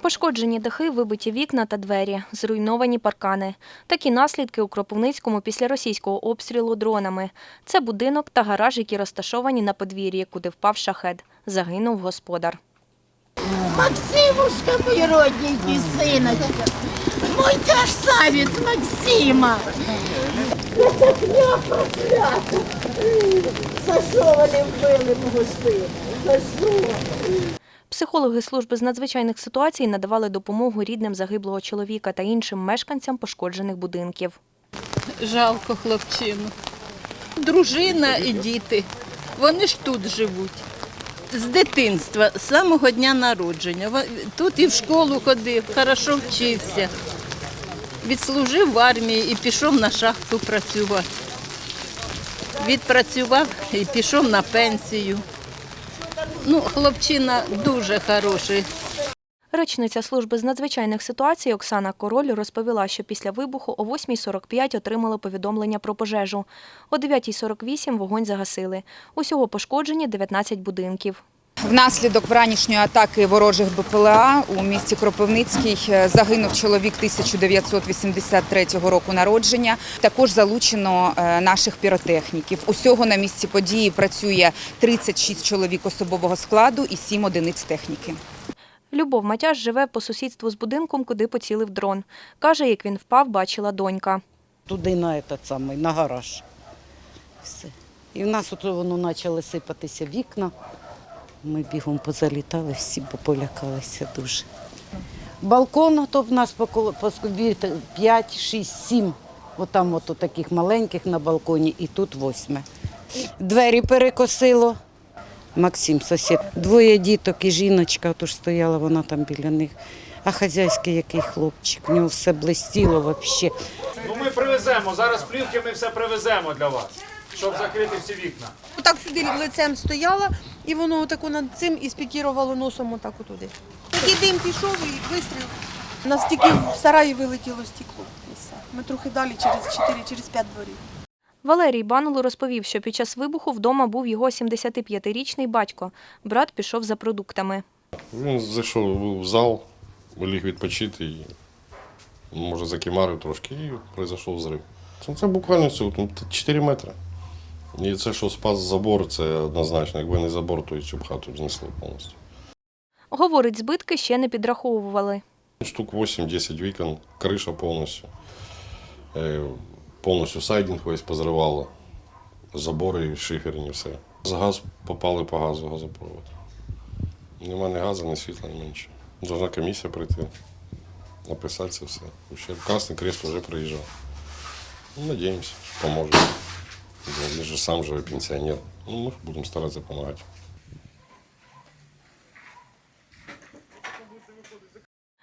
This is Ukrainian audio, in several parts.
Пошкоджені дахи, вибиті вікна та двері, зруйновані паркани. Такі наслідки у Кропивницькому після російського обстрілу дронами. Це будинок та гараж, які розташовані на подвір'ї, куди впав шахед. Загинув господар. Максимушка, мой родненький сыночка, мой красавец Максима. Красотня проклята. За що вони вбили мого сина? За що? Психологи служби з надзвичайних ситуацій надавали допомогу рідним загиблого чоловіка та іншим мешканцям пошкоджених будинків. Жалко хлопчину. Дружина і діти. Вони ж тут живуть. З дитинства, з самого дня народження. Тут і в школу ходив, хорошо вчився. Відслужив в армії і пішов на шахту працювати. Відпрацював і пішов на пенсію. Ну, хлопчина дуже хороший. Речниця служби з надзвичайних ситуацій Оксана Король розповіла, що після вибуху о 8.45 отримали повідомлення про пожежу. О 9.48 вогонь загасили. Усього пошкоджені 19 будинків. Внаслідок вранішньої атаки ворожих БПЛА у місті Кропивницький е, загинув чоловік 1983 року народження. Також залучено е, наших піротехніків. Усього на місці події працює 36 чоловік особового складу і 7 одиниць техніки. Любов Матяш живе по сусідству з будинком, куди поцілив дрон. Каже, як він впав, бачила донька. туди на этот самий, на гараж. Все. І в нас от воно почали сипатися вікна. Ми бігом позалітали, всі пополякалися дуже. Балкон то в нас по, скобі 5, 6, 7. Отам от таких маленьких на балконі і тут восьме. Двері перекосило. Максим, сусід. Двоє діток і жіночка, тож стояла вона там біля них. А хазяйський який хлопчик, в нього все блистіло взагалі. Ну ми привеземо. Зараз плівки ми все привеземо для вас, щоб закрити всі вікна. Отак сюди лицем стояла, і воно отако над цим і спікірувало носом отак отуди. Такий дим пішов і вистріл. У нас тільки в сараї вилетіло стекло. Ми трохи далі через 4, через 5 дворів. Валерій Банулу розповів, що під час вибуху вдома був його 75-річний батько. Брат пішов за продуктами. Він зайшов в зал, ліг відпочити і може закимарив трошки, і пройшов взрив. Це, буквально ну, 4 метри. І це, що спас забор, це однозначно. Якби не забор, то і цю б хату знесли повністю. Говорить, збитки ще не підраховували. Штук 8-10 вікон, криша повністю. Е, Повністю сайдинг весь позривало. Забори, шиферні, все. З газ попали по газу газопровод. Нема ні газу, ні світла, ні нічого. Должна комісія прийти, написати це все. Ще Красний Крест вже приїжджав. Ну, надіємося, що поможе. Він же сам же пенсіонер. Ну, ми будемо старатися допомагати.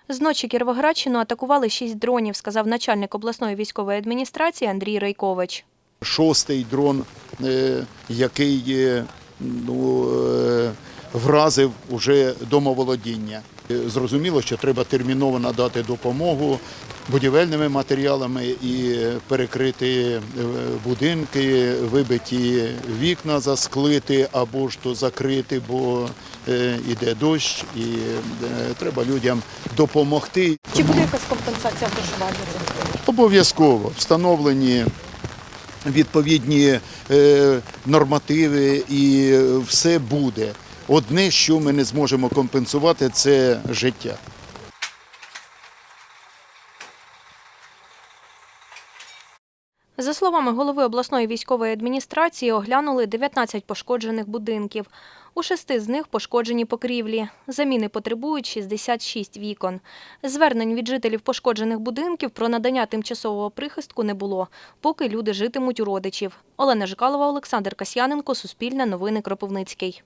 Зночі Кіровоградщину атакували шість дронів, сказав начальник обласної військової адміністрації Андрій Рейкович. шостий дрон, е, який ну, е, вразив уже домоволодіння. Е, Зрозуміло, що треба терміново надати допомогу будівельними матеріалами і перекрити е, будинки, вибиті вікна засклити або ж то закрити, бо е, іде дощ, і е, треба людям допомогти. Чи буде якась компенсація цих? Обов'язково встановлені відповідні е, нормативи і все буде. Одне, що ми не зможемо компенсувати, це життя. За словами голови обласної військової адміністрації, оглянули 19 пошкоджених будинків. У шести з них пошкоджені покрівлі. Заміни потребують 66 вікон. Звернень від жителів пошкоджених будинків про надання тимчасового прихистку не було, поки люди житимуть у родичів. Олена Жикалова, Олександр Касьяненко, Суспільне новини Кропивницький.